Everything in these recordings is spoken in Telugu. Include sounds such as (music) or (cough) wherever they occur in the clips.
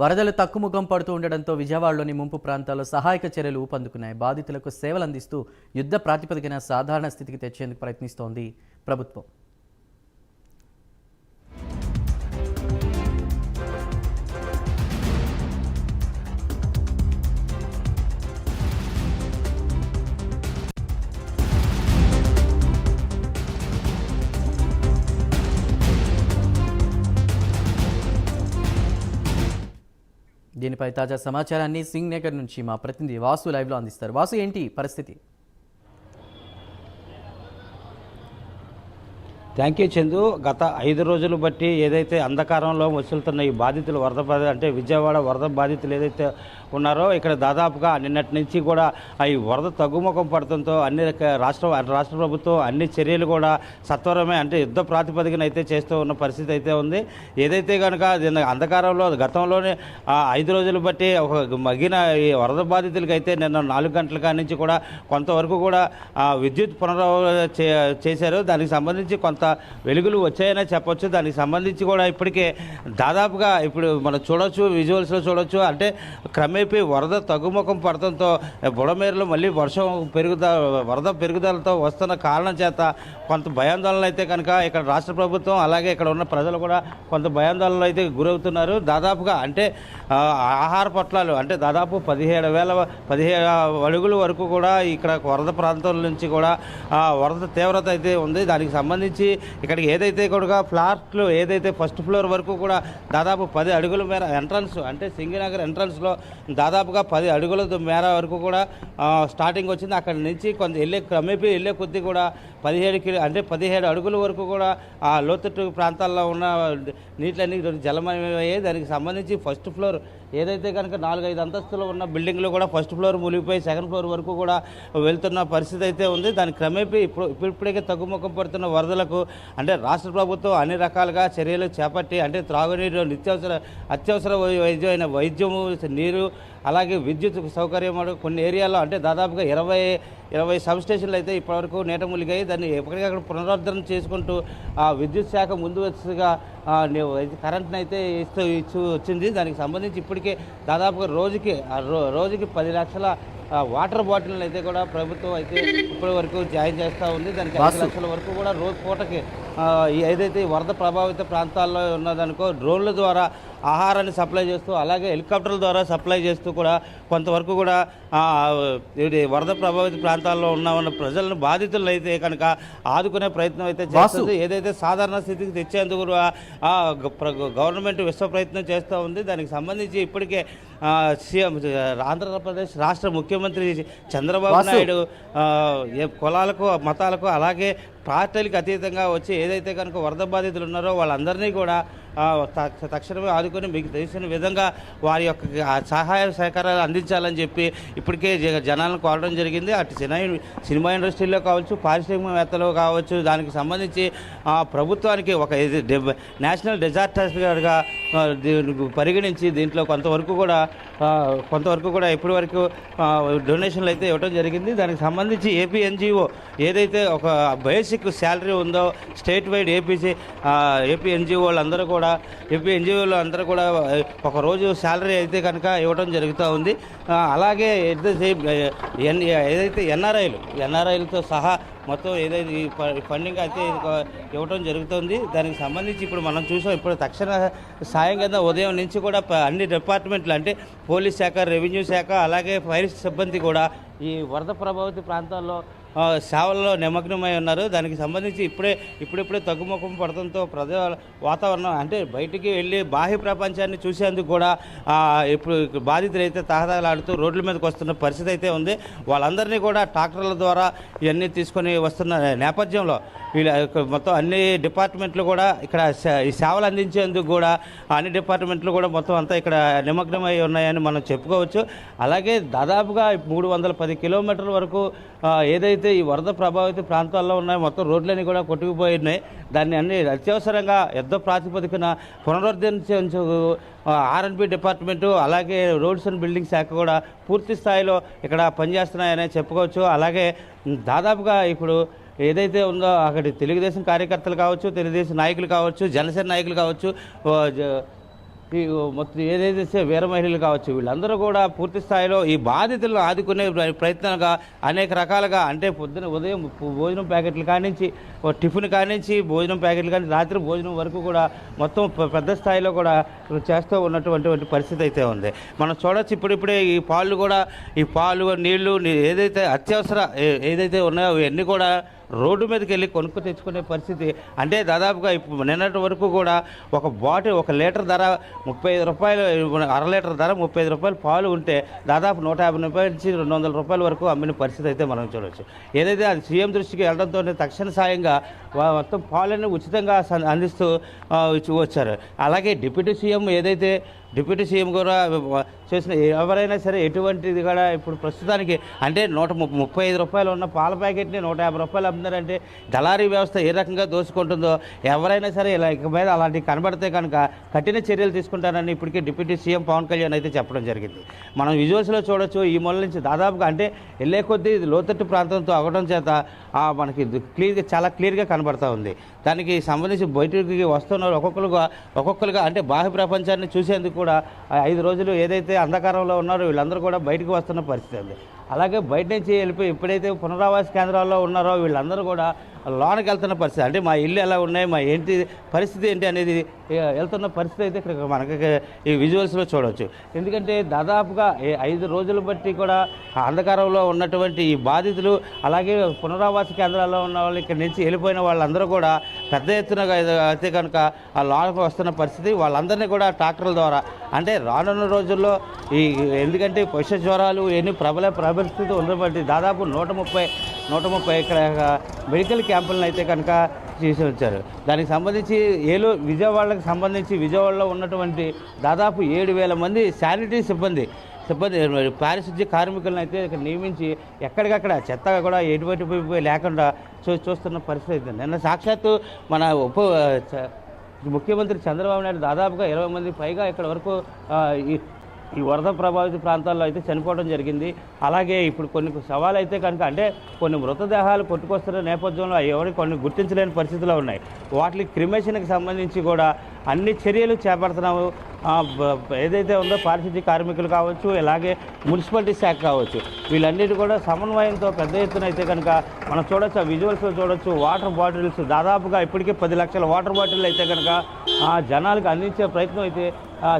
వరదలు తక్కుముఖం పడుతూ ఉండడంతో విజయవాడలోని ముంపు ప్రాంతాల్లో సహాయక చర్యలు ఊపందుకున్నాయి. బాధితులకు సేవలు అందిస్తూ యుద్ధ ప్రాతిపదికన సాధారణ స్థితికి తెచ్చేందుకు ప్రయత్నిస్తోంది ప్రభుత్వం. దీనిపై తాజా సమాచారాన్ని సింగ్ నగర్ నుంచి మా ప్రతినిధి వాసు లైవ్లో అందిస్తారు. వాసు ఏంటి పరిస్థితి? థ్యాంక్ యూ చందు గత ఐదు రోజులు బట్టి ఏదైతే అంధకారంలో వసులుతున్న ఈ బాధితులు వరద బాధ అంటే విజయవాడ వరద బాధితులు ఏదైతే ఉన్నారో ఇక్కడ దాదాపుగా నిన్నటి నుంచి కూడా ఈ వరద తగ్గుముఖం పడటంతో అన్ని రాష్ట్ర రాష్ట్ర ప్రభుత్వం అన్ని చర్యలు కూడా సత్వరమే అంటే యుద్ధ ప్రాతిపదికన అయితే చేస్తూ ఉన్న పరిస్థితి అయితే ఉంది. ఏదైతే కనుక అంధకారంలో గతంలోనే ఐదు రోజులు బట్టి ఒక మగిన ఈ వరద బాధితులకి అయితే నిన్న నాలుగు గంటల నుంచి కూడా కొంతవరకు కూడా విద్యుత్ పునరావ చే- చేశారు. దానికి సంబంధించి కొంత వెలుగులు వచ్చాయనే చెప్పొచ్చు. దానికి సంబంధించి కూడా ఇప్పటికే దాదాపుగా ఇప్పుడు మనం చూడొచ్చు విజువల్స్లో చూడొచ్చు. అంటే క్రమేపీ వరద తగ్గుముఖం పడటంతో బుడమేరులో మళ్ళీ వర్షం పెరుగుద వరద పెరుగుదలతో వస్తున్న కారణం చేత కొంత భయాందోళన అయితే కనుక ఇక్కడ రాష్ట్ర ప్రభుత్వం అలాగే ఇక్కడ ఉన్న ప్రజలు కూడా కొంత భయాందోళనలు అయితే గురవుతున్నారు. దాదాపుగా అంటే ఆహార పొట్లాలు అంటే దాదాపు పదిహేడు వేల పదిహేడు అడుగుల వరకు కూడా ఇక్కడ వరద ప్రాంతం నుంచి కూడా వరద తీవ్రత అయితే ఉంది. దానికి సంబంధించి ఇక్కడికి ఏదైతే కూడా ఫ్లాట్లు ఏదైతే ఫస్ట్ ఫ్లోర్ వరకు కూడా దాదాపు పది అడుగుల మేర ఎంట్రన్స్ అంటే సింగినగర్ ఎంట్రన్స్లో దాదాపుగా పది అడుగుల మేర వరకు కూడా స్టార్టింగ్ వచ్చింది. అక్కడి నుంచి కొంత వెళ్ళే క్రమేపీ వెళ్ళే కొద్దీ కూడా పదిహేడు కిలో అంటే పదిహేడు అడుగుల వరకు కూడా ఆ లోతట్టు ప్రాంతాల్లో ఉన్న నీటిలన్నీ జలమయమయ్యాయి. దానికి సంబంధించి ఫస్ట్ ఫ్లోర్ ఏదైతే కనుక నాలుగైదు అంతస్తులు ఉన్న బిల్డింగ్లు కూడా ఫస్ట్ ఫ్లోర్ మునిగిపోయి సెకండ్ ఫ్లోర్ వరకు కూడా వెళ్తున్న పరిస్థితి అయితే ఉంది. దాని క్రమేపీ ఇప్పుడు ఇప్పుడిప్పుడే తగ్గుముఖం పడుతున్న వరదలకు అంటే రాష్ట్ర ప్రభుత్వం అన్ని రకాలుగా చర్యలు చేపట్టి అంటే త్రాగునీరు నిత్యావసర అత్యవసర వై- వైద్యమైన వైద్యము నీరు అలాగే విద్యుత్ సౌకర్యం కొన్ని ఏరియాల్లో అంటే దాదాపుగా ఇరవై ఇరవై సబ్ స్టేషన్లు అయితే ఇప్పటివరకు నీట మునిగాయి దాన్ని ఎప్పటికక్కడ పునరుద్ధరణ చేసుకుంటూ ఆ విద్యుత్ శాఖ ముందు వచ్చగా కరెంట్ని అయితే ఇస్తూ ఇచ్చు వచ్చింది దానికి సంబంధించి ఇప్పటికే దాదాపుగా రోజుకి రోజుకి పది లక్షల వాటర్ బాటిల్ని అయితే కూడా ప్రభుత్వం అయితే ఇప్పటి వరకు జాయిన్ చేస్తూ ఉంది దానికి ఐదు. లక్షల వరకు కూడా రోజు పూటకి ఏదైతే వరద ప్రభావిత ప్రాంతాల్లో ఉన్నదనుకో డ్రోన్ల ద్వారా ఆహారాన్ని సప్లై చేస్తూ అలాగే హెలికాప్టర్ల ద్వారా సప్లై చేస్తూ కూడా కొంతవరకు కూడా వరద ప్రభావిత ప్రాంతాల్లో ఉన్న ఉన్న ప్రజలను బాధితులను అయితే కనుక ఆదుకునే ప్రయత్నం అయితే చేస్తుంది. ఏదైతే సాధారణ స్థితికి తెచ్చేందుకు గవర్నమెంట్ విశ్వ ప్రయత్నం చేస్తూ ఉంది. దానికి సంబంధించి ఇప్పటికే సీఎం ఆంధ్రప్రదేశ్ రాష్ట్ర ముఖ్యమంత్రి చంద్రబాబు. నాయుడు కులాలకు మతాలకు అలాగే పార్టీలకు అతీతంగా వచ్చి ఏదైతే కనుక వరద బాధితులు ఉన్నారో వాళ్ళందరినీ కూడా తక్షణమే ఆదుకొని మీకు తెలిసిన విధంగా వారి యొక్క సహాయ సహకారాలు అందించాలని చెప్పి ఇప్పటికే జనాలను కోరడం జరిగింది. అటు సినిమా సినిమా ఇండస్ట్రీలో కావచ్చు పారిశ్రామికవేత్తలు కావచ్చు దానికి సంబంధించి ప్రభుత్వానికి ఒక డెబ్- నేషనల్ డిజాస్టర్గా పరిగణించి దీంట్లో కొంతవరకు కూడా కొంతవరకు కూడా ఇప్పటి వరకు డొనేషన్లు అయితే ఇవ్వడం జరిగింది. దానికి సంబంధించి ఏపీ ఎన్జిఓ ఏదైతే ఒక బేసిక్ శాలరీ ఉందో state wide APC AP NGO వాళ్ళందరూ కూడా కూడా ఇప్పుడు ఎన్జిఓలు అందరూ కూడా ఒకరోజు ఒక రోజు శాలరీ అయితే కనుక ఇవ్వడం జరుగుతూ ఉంది. అలాగే ఎట్ ద సేమ్ ఎన్ ఏదైతే ఎన్ఆర్ఐలు ఎన్ఆర్ఐలతో సహా మొత్తం ఏదైతే ఈ ఫండింగ్ అయితే ఇవ్వడం జరుగుతుంది. దానికి సంబంధించి ఇప్పుడు మనం చూసాం ఇప్పుడు తక్షణ సాయం కింద ఉదయం నుంచి కూడా అన్ని డిపార్ట్మెంట్లు అంటే పోలీస్ శాఖ రెవెన్యూ శాఖ అలాగే ఫైర్ సిబ్బంది కూడా ఈ వరద ప్రభావిత ప్రాంతాల్లో సేవల్లో నిమగ్నమై ఉన్నారు. దానికి సంబంధించి ఇప్పుడే ఇప్పుడిప్పుడే తగ్గుముఖం పడటంతో ప్రజ వాతావరణం అంటే బయటికి వెళ్ళి బాహ్య ప్రపంచాన్ని చూసేందుకు కూడా ఇప్పుడు బాధితులు అయితే తహతలాడుతూ రోడ్ల మీదకి వస్తున్న పరిస్థితి అయితే ఉంది. వాళ్ళందరినీ కూడా ట్రాక్టర్ల ద్వారా ఇవన్నీ తీసుకొని వస్తున్న నేపథ్యంలో వీళ్ళ మొత్తం అన్ని డిపార్ట్మెంట్లు కూడా ఇక్కడ ఈ సేవలు అందించేందుకు కూడా అన్ని డిపార్ట్మెంట్లు కూడా మొత్తం అంతా ఇక్కడ నిమగ్నమై ఉన్నాయని మనం చెప్పుకోవచ్చు. అలాగే దాదాపుగా మూడు వందల పది కిలోమీటర్ల వరకు ఏదైతే ఈ వరద ప్రభావిత ప్రాంతాల్లో ఉన్నాయో మొత్తం రోడ్లన్నీ కూడా కొట్టుకుపోయి ఉన్నాయి దాన్ని అన్ని అత్యవసరంగా యుద్ధ ప్రాతిపదికన పునరుద్ధరించే ఆర్ఎన్బి డిపార్ట్మెంటు అలాగే రోడ్స్ అండ్ బిల్డింగ్ శాఖ కూడా పూర్తి స్థాయిలో ఇక్కడ పనిచేస్తున్నాయని చెప్పుకోవచ్చు. అలాగే దాదాపుగా ఇప్పుడు ఏదైతే ఉందో అక్కడి తెలుగుదేశం కార్యకర్తలు కావచ్చు తెలుగుదేశం నాయకులు కావచ్చు జనసేన నాయకులు కావచ్చు ఈ మొత్తం ఏదైతే వీర మహిళలు కావచ్చు వీళ్ళందరూ కూడా పూర్తి స్థాయిలో ఈ బాధితులను ఆదుకునే ప్ర- ప్రయత్నంగా అనేక రకాలుగా అంటే పొద్దున ఉదయం భోజనం ప్యాకెట్లు కానించి టిఫిన్ కానించి భోజనం ప్యాకెట్లు కానీ రాత్రి భోజనం వరకు కూడా మొత్తం పెద్ద స్థాయిలో కూడా చేస్తూ ఉన్నటువంటి పరిస్థితి అయితే ఉంది. మనం చూడొచ్చు ఇప్పుడిప్పుడే ఈ పాలు కూడా ఈ పాలు నీళ్ళు ఏదైతే అత్యవసర ఏ- ఏదైతే ఉన్నాయో అవన్నీ కూడా రోడ్డు మీదకి వెళ్ళి కొనుక్కు తెచ్చుకునే పరిస్థితి. అంటే దాదాపుగా ఇప్పుడు నిన్నటి వరకు కూడా ఒక బాటిల్ ఒక లీటర్ ధర ముప్పై ఐదు రూపాయలు అర లీటర్ ధర ముప్పై ఐదు రూపాయలు పాలు ఉంటే దాదాపు నూట యాభై రూపాయల నుంచి రెండు వందల రూపాయల వరకు అమ్మిన పరిస్థితి అయితే మనం చూడవచ్చు ఏదైతే అది సీఎం దృష్టికి వెళ్ళడంతో తక్షణ సాయంగా మొత్తం పాలన్నీ ఉచితంగా అందిస్తూ వచ్చారు. అలాగే డిప్యూటీ సీఎం ఏదైతే డిప్యూటీ సీఎం కూడా చేసిన ఎవరైనా సరే ఎటువంటిది కూడా ఇప్పుడు ప్రస్తుతానికి అంటే నూట ము- ముప్పై ఐదు రూపాయలు ఉన్న పాల ప్యాకెట్ని నూట యాభై రూపాయలు అమ్ముతున్నారంటే దళారీ వ్యవస్థ ఏ రకంగా దోచుకుంటుందో ఎవరైనా సరే ఇలా ఇక మీద అలాంటివి కనబడితే కనుక కఠిన చర్యలు తీసుకుంటారని ఇప్పటికే డిప్యూటీ సీఎం పవన్ కళ్యాణ్ అయితే చెప్పడం జరిగింది. మనం విజువల్స్లో చూడొచ్చు ఈ మూల నుంచి దాదాపుగా అంటే వెళ్ళే కొద్దీ ఇది లోతట్టు ప్రాంతంతో అవ్వడం చేత మనకి ఇది క్లియర్గా చాలా క్లియర్గా కనబడతా ఉంది. దానికి సంబంధించి బయటికి వస్తున్న ఒక్కొక్కరుగా ఒక్కొక్కరుగా అంటే బాహ్య ప్రపంచాన్ని చూసేందుకు కూడా ఐదు రోజులు ఏదైతే అంధకారంలో ఉన్నారో వీళ్ళందరూ కూడా బయటికి వస్తున్న పరిస్థితి ఉంది. అలాగే బయట నుంచి వెళ్ళిపోయి ఎప్పుడైతే పునరావాస కేంద్రాల్లో ఉన్నారో వీళ్ళందరూ కూడా లోనకి వెళ్తున్న పరిస్థితి. అంటే మా ఇల్లు ఎలా ఉన్నాయి మా ఏంటి పరిస్థితి ఏంటి అనేది వెళ్తున్న పరిస్థితి అయితే ఇక్కడ మనకి ఈ విజువల్స్లో చూడవచ్చు ఎందుకంటే దాదాపుగా ఐదు రోజులు బట్టి కూడా అంధకారంలో ఉన్నటువంటి ఈ బాధితులు అలాగే పునరావాస కేంద్రాల్లో ఉన్న వాళ్ళు ఇక్కడ నుంచి వెళ్ళిపోయిన వాళ్ళందరూ కూడా పెద్ద ఎత్తున అయితే కనుక ఆ లోనకు వస్తున్న పరిస్థితి వాళ్ళందరినీ కూడా ట్రాక్టర్ల ద్వారా అంటే రానున్న రోజుల్లో ఈ ఎందుకంటే పశు జ్వరాలు ఎన్ని ప్రబల ప్రబలిస్థితి ఉన్నటువంటి దాదాపు నూట ముప్పై నూట ముప్పై ఇక్కడ మెడికల్ క్యాంపులను అయితే కనుక తీసుకొచ్చారు. దానికి సంబంధించి ఏలు విజయవాడకు సంబంధించి విజయవాడలో ఉన్నటువంటి దాదాపు ఏడు వేల మంది శానిటరీ సిబ్బంది సిబ్బంది పారిశుద్ధ్య కార్మికులను అయితే ఇక్కడ నియమించి ఎక్కడికక్కడ చెత్త కూడా ఎటువంటి లేకుండా చూ చూస్తున్న పరిస్థితి అయితే నిన్న సాక్షాత్తు మన ఉప ముఖ్యమంత్రి చంద్రబాబు నాయుడు దాదాపుగా ఇరవై మంది పైగా ఇక్కడ వరకు ఈ వరద ప్రభావిత ప్రాంతాల్లో అయితే చనిపోవడం జరిగింది. అలాగే ఇప్పుడు కొన్ని సవాలు అయితే కనుక అంటే కొన్ని మృతదేహాలు కొట్టుకొస్తున్న నేపథ్యంలో ఎవరికి కొన్ని గుర్తించలేని పరిస్థితులు ఉన్నాయి. వాటికి క్రిమేషన్కి సంబంధించి కూడా అన్ని చర్యలు చేపడుతున్నాము. ఏదైతే ఉందో పారిశుద్ధ్య కార్మికులు కావచ్చు ఇలాగే మున్సిపాలిటీ శాఖ కావచ్చు వీళ్ళన్నిటి కూడా సమన్వయంతో పెద్ద ఎత్తున అయితే కనుక మనం చూడొచ్చు ఆ విజువల్స్లో చూడొచ్చు వాటర్ బాటిల్స్ దాదాపుగా ఇప్పటికే పది లక్షల వాటర్ బాటిల్ అయితే కనుక జనాలకు అందించే ప్రయత్నం అయితే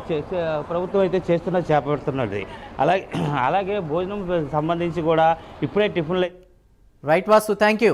చే- ప్రభుత్వం అయితే చేస్తున్న చేపడుతున్నది. అలాగే (clears throat) అలాగే భోజనం సంబంధించి కూడా ఇప్పుడే టిఫిన్లు రైట్ వాసు థ్యాంక్ యూ